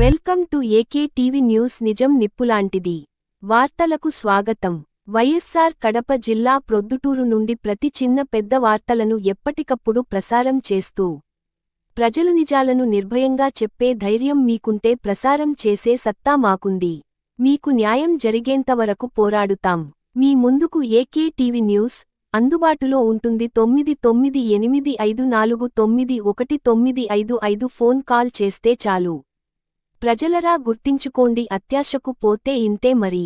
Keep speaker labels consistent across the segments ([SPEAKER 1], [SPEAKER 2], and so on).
[SPEAKER 1] Welcome to AK TV news నిజం నిప్పులాంటిది. వార్తలకు స్వాగతం. వైఎస్సార్ కడప జిల్లా ప్రొద్దుటూరు నుండి ప్రతి చిన్న పెద్ద వార్తలను ఎప్పటికప్పుడు ప్రసారం చేస్తూ ప్రజలు నిజాలను నిర్భయంగా చెప్పే ధైర్యం మీకుంటే ప్రసారం చేసే సత్తా మాకుంది. మీకు న్యాయం జరిగేంతవరకు పోరాడుతాం. మీ ముందుకు ఏకే టీవీ న్యూస్ అందుబాటులో ఉంటుంది తొమ్మిది తొమ్మిది ఎనిమిది ఐదు నాలుగు తొమ్మిది ఒకటి తొమ్మిది ఐదు ఐదు ఫోన్ కాల్ చేస్తే చాలు. ప్రజలరా గుర్తించుకోండి అత్యాశకు పోతే ఇంతే మరీ.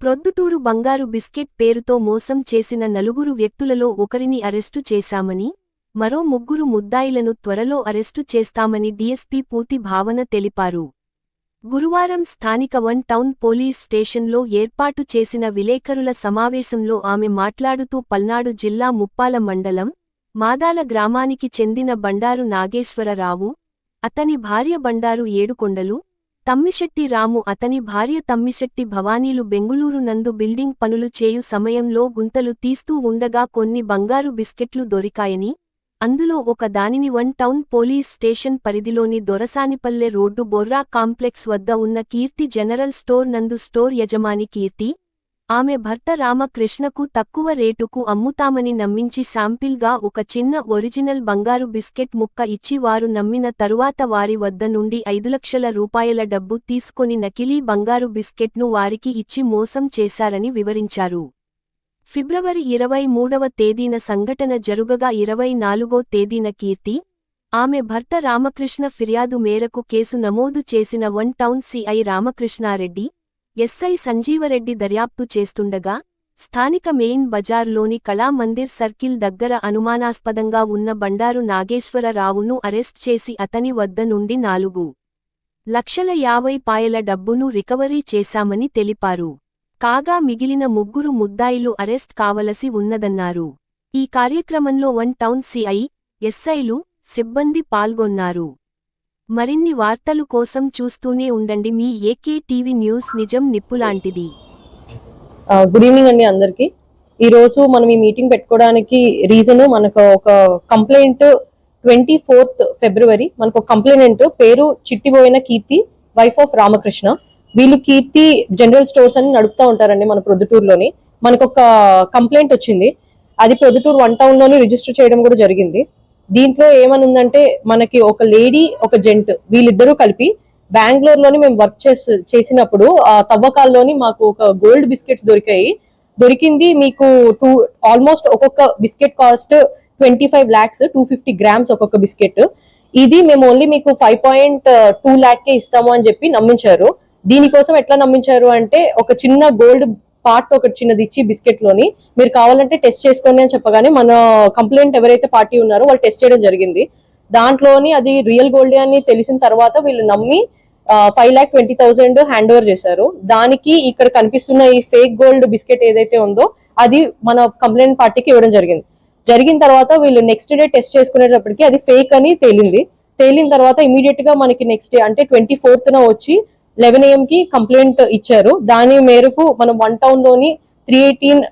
[SPEAKER 1] ప్రొద్దుటూరు బంగారు బిస్కెట్ పేరుతో మోసం చేసిన నలుగురు వ్యక్తులలో ఒకరిని అరెస్టు చేశామని మరో ముగ్గురు ముద్దాయిలను త్వరలో అరెస్టు చేస్తామని డీఎస్పీ పూతి భావన తెలిపారు. గురువారం స్థానిక వన్ టౌన్ పోలీస్ స్టేషన్లో ఏర్పాటు చేసిన విలేకరుల సమావేశంలో ఆమె మాట్లాడుతూ పల్నాడు జిల్లా ముప్పాల మండలం మాదాల గ్రామానికి చెందిన బండారు నాగేశ్వరరావు అతని భార్య బండారు ఏడుకొండలు తమ్మిశెట్టి రాము అతని భార్య తమ్మిశెట్టి భవానీలు బెంగుళూరు నందు బిల్డింగ్ పనులు చేయు సమయంలో గుంతలు తీస్తూ ఉండగా కొన్ని బంగారు బిస్కెట్లు దొరికాయని అందులో ఒక దానిని వన్ టౌన్ పోలీస్ స్టేషన్ పరిధిలోని దొరసానిపల్లె రోడ్డు బొర్రా కాంప్లెక్స్ వద్ద ఉన్న కీర్తి జనరల్ స్టోర్ నందు స్టోర్ యజమాని కీర్తి ఆమె భర్త రామకృష్ణకు తక్కువ రేటుకు అమ్ముతామని నమ్మించి శాంపిల్గా ఒక చిన్న ఒరిజినల్ బంగారు బిస్కెట్ ముక్క ఇచ్చి వారు నమ్మిన తరువాత వారి వద్ద నుండి ఐదు లక్షల రూపాయల డబ్బు తీసుకొని నకిలీ బంగారు బిస్కెట్ను వారికి ఇచ్చి మోసం చేశారని వివరించారు. ఫిబ్రవరి ఇరవై మూడవ తేదీన సంఘటన జరుగగా ఇరవై నాలుగో తేదీన కీర్తి ఆమె భర్త రామకృష్ణ ఫిర్యాదు మేరకు కేసు నమోదు చేసిన one town CI Ramakrishna Reddy SI Sanjeeva Reddy దర్యాప్తు చేస్తుండగా స్థానిక మెయిన్ బజార్లోని కళామందిర్ సర్కిల్ దగ్గర అనుమానాస్పదంగా ఉన్న బండారు నాగేశ్వరరావును అరెస్ట్ చేసి అతని వద్ద నుండి నాలుగు లక్షల యాభై పాయల డబ్బును రికవరీ చేశామని తెలిపారు. కాగా మిగిలిన ముగ్గురు ముద్దాయిలు అరెస్ట్ కావలసి ఉన్నదన్నారు. ఈ కార్యక్రమంలో వన్ టౌన్ సిఐ ఎస్ఐలు సిబ్బంది పాల్గొన్నారు. మరిన్ని వార్తలు కోసం చూస్తూనే ఉండండి మీ ఏకే టీవీ న్యూస్ నిజం నిప్పులాంటిది
[SPEAKER 2] గుడ్ ఈవినింగ్ అండి అందరికి. ఈ రోజు మనం ఈ మీటింగ్ పెట్టుకోవడానికి రీజన్ మనకు ఒక కంప్లైంట్ ట్వంటీ ఫోర్త్ ఫిబ్రవరి. మనకు ఒక కంప్లైంట్ పేరు చిట్టిపోయిన కీర్తి వైఫ్ ఆఫ్ రామకృష్ణ. వీళ్ళు కీర్తి జనరల్ స్టోర్స్ అని నడుపుతూ ఉంటారండి మన ప్రొద్దుటూరులోని. మనకు ఒక కంప్లైంట్ వచ్చింది. అది ప్రొద్దుటూరు వన్ టౌన్లోని రిజిస్టర్ చేయడం కూడా జరిగింది. దీంట్లో ఏమనుందంటే మనకి ఒక లేడీ ఒక జెంట్ వీళ్ళిద్దరూ కలిపి బెంగళూరు లోని మేము వర్క్ చేసి చేసినప్పుడు ఆ తవ్వకాల్లోని మాకు ఒక గోల్డ్ బిస్కెట్స్ దొరికాయి. దొరికింది మీకు టూ ఆల్మోస్ట్ ఒక్కొక్క biscuit cost twenty five lakhs two fifty grams ఒక్కొక్క బిస్కెట్. ఇది మేము ఓన్లీ మీకు ఫైవ్ పాయింట్ టూ ల్యాక్ కే ఇస్తాము అని చెప్పి నమ్మించారు. దీనికోసం ఎట్లా నమ్మించారు అంటే ఒక చిన్న గోల్డ్ పార్ట్ ఒకటి చిన్నది ఇచ్చి బిస్కెట్లోని. మీరు కావాలంటే టెస్ట్ చేసుకోండి అని చెప్పగానే మన కంప్లైంట్ ఎవరైతే పార్టీ ఉన్నారో వాళ్ళు టెస్ట్ చేయడం జరిగింది. దాంట్లోని అది రియల్ గోల్డ్ అని తెలిసిన తర్వాత వీళ్ళు నమ్మి five lakh twenty thousand hand over చేశారు. దానికి ఇక్కడ కనిపిస్తున్న ఈ ఫేక్ గోల్డ్ బిస్కెట్ ఏదైతే ఉందో అది మన కంప్లైంట్ పార్టీకి ఇవ్వడం జరిగింది. జరిగిన తర్వాత వీళ్ళు నెక్స్ట్ డే టెస్ట్ చేసుకునేటప్పటికి అది ఫేక్ అని తేలింది. తేలిన తర్వాత ఇమీడియట్గా మనకి నెక్స్ట్ డే అంటే ట్వంటీ ఫోర్త్ వచ్చి లెవెన్ ఏఎం కి కంప్లైంట్ ఇచ్చారు. దాని మేరకు మనం వన్ టౌన్లోని త్రీ ఎయిటీన్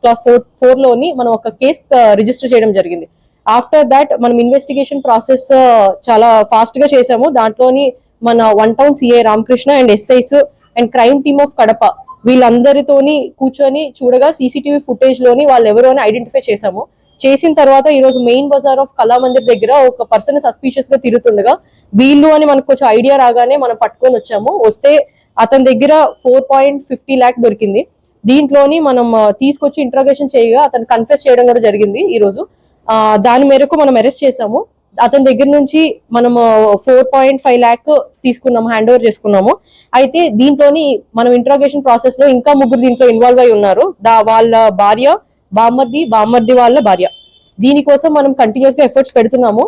[SPEAKER 2] క్లాస్ ఫోర్ ఫోర్లోని మనం ఒక కేసు రిజిస్టర్ చేయడం జరిగింది. ఆఫ్టర్ దాట్ మనం ఇన్వెస్టిగేషన్ ప్రాసెస్ చాలా ఫాస్ట్గా చేసాము దాంట్లోని మన one town CI Ramakrishna and SIs and crime team of Kadapa వీళ్ళందరితోని కూర్చొని చూడగా సీసీటీవీ ఫుటేజ్లోని వాళ్ళు ఎవరు అని ఐడెంటిఫై చేసాము చేసిన తర్వాత ఈ రోజు మెయిన్ బజార్ ఆఫ్ కళామందిర్ దగ్గర ఒక పర్సన్ సస్పీషియస్గా తిరుగుతుండగా వీళ్ళు అని మనకు కొంచెం ఐడియా రాగానే మనం పట్టుకొని వచ్చాము. వస్తే అతని దగ్గర ఫోర్ పాయింట్ ఫిఫ్టీ ల్యాక్ దొరికింది. దీంట్లోని మనం తీసుకొచ్చి ఇంట్రాగేషన్ చేయగా అతను కన్ఫెస్ చేయడం కూడా జరిగింది ఈ రోజు. దాని మేరకు మనం అరెస్ట్ చేసాము అతని దగ్గర నుంచి మనము ఫోర్ పాయింట్ ఫైవ్ ల్యాక్ తీసుకున్నాము హ్యాండ్ ఓవర్ చేసుకున్నాము. అయితే దీంట్లోని మనం ఇంట్రాగేషన్ ప్రాసెస్లో ఇంకా ముగ్గురు దీంట్లో ఇన్వాల్వ్ అయి ఉన్నారు. దా వాళ్ళ భార్య బామ్మర్ది బామ్మర్ది వాళ్ళ భార్య. దీనికోసం మనం కంటిన్యూస్గా ఎఫర్ట్స్ పెడుతున్నాము.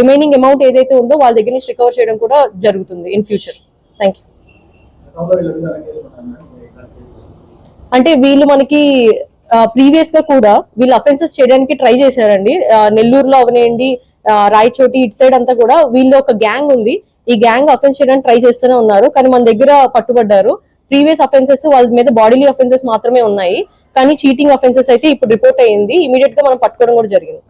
[SPEAKER 2] రిమైనింగ్ అమౌంట్ ఏదైతే ఉందో వాళ్ళ దగ్గర నుంచి రికవర్ చేయడం కూడా జరుగుతుంది ఇన్ ఫ్యూచర్ థ్యాంక్ యూ అంటే వీళ్ళు మనకి ప్రీవియస్గా కూడా వీళ్ళు అఫెన్సెస్ చేయడానికి ట్రై చేశారండి. నెల్లూరులో అవనేయండి రాయచోటి ఇటు సైడ్ అంతా కూడా వీళ్ళు ఒక గ్యాంగ్ ఉంది. ఈ గ్యాంగ్ అఫెన్స్ చేయడానికి ట్రై చేస్తూనే ఉన్నారు. కానీ మన దగ్గర పట్టుబడ్డారు. ప్రీవియస్ అఫెన్సెస్ వాళ్ళ మీద బాడీలీ అఫెన్సెస్ మాత్రమే ఉన్నాయి. కానీ చీటింగ్ అఫెన్సెస్ అయితే ఇప్పుడు రిపోర్ట్ అయ్యింది. ఇమీడియట్గా మనం పట్టుకోవడం కూడా జరిగింది.